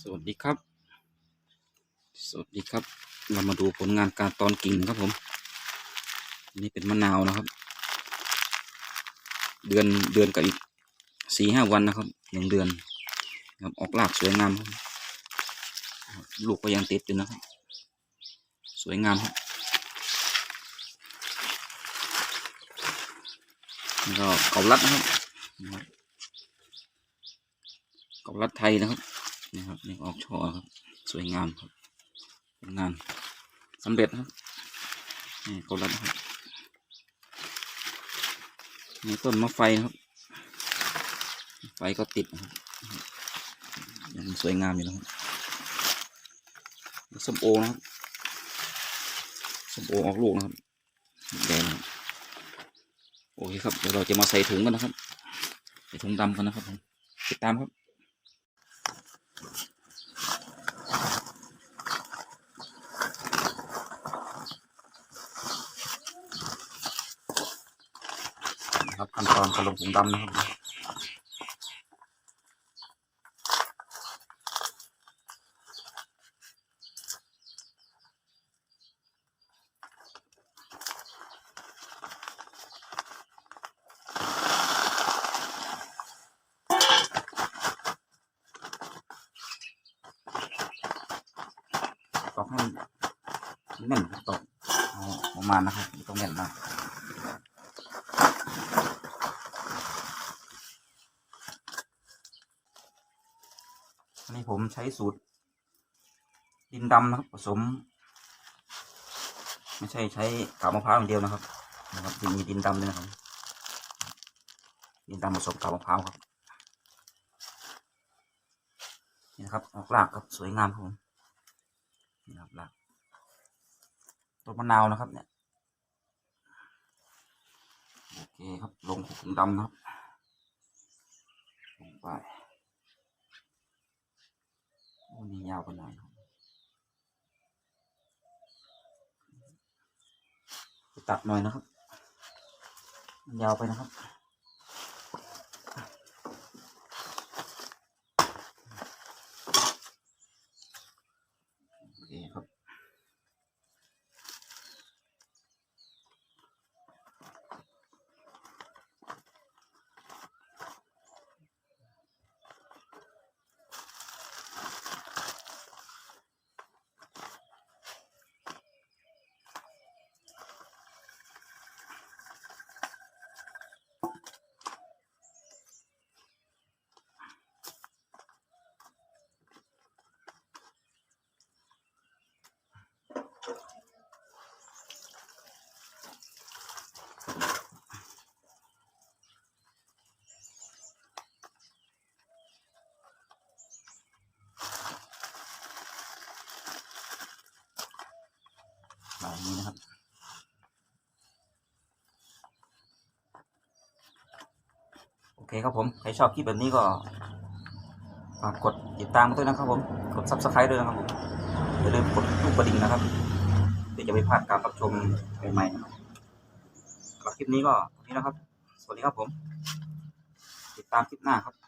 สวัสดีครับ สวัสดีครับ เรามาดูผลงานการตอนกิ่งครับผม นี่เป็นมะนาวนะครับ เดือนเดือนกับอีกสี่ห้าวันนะครับหนึ่งเดือนครับออกรากสวยงามครับลูกก็ยังติดอยู่นะครับ สวยงามครับแล้วก็เกาลัดนะครับเกาลัดไทยนะครับ นี่ครับนี่ออกช่อครับ สวยงามครับผลงานสำเร็จครับนี่กดรัดครับนี่ต้นมะไฟครับ ไฟก็ติดครับยังสวยงามอยู่นะครับส้มโอนะครับส้มโอออกลูกนะครับแดงนะครับโอเคครับเดี๋ยวเราจะมาใส่ถุงกันนะครับใส่ถุงดำกันนะครับผมติดตามครับ นะครับขั้นตอนการลงถุงดำนะครับตอกให้แน่นตอกเอาประมาณนะครับต้องแน่นมาก นี้ผมใช้สูตร ดินดำนะครับผสม ไม่ใช่ใช้กาบมะพร้าวอย่างเดียวนะครับนะครับมีดินดำด้วยนะครับ ดินดำผสมกาบมะพร้าวครับนี่นะครับออกรากครับสวยงามครับผมนี่นะครับรากต้นมะนาวนะครับเนี่ยโอเคครับลงถุงดำนะครับลงไป โอ้นี่ยาวไปหน่อยตัดหน่อยนะครับ ยาวไปนะครับ บบนี้นะครับ โอเคครับผม ใครชอบคลิปแบบนี้ก็ฝากกดติดตามด้วยนะครับผม กด subscribe ด้วยนะครับผมอย่าลืมกดลูกกระดิ่งนะครับ เดี๋ยวจะไม่พลาดการรับชมใหม่ๆนะครับสำหรับคลิปนี้ก็เท่านี้นะครับ สวัสดีครับผม ติดตามคลิปหน้าครับ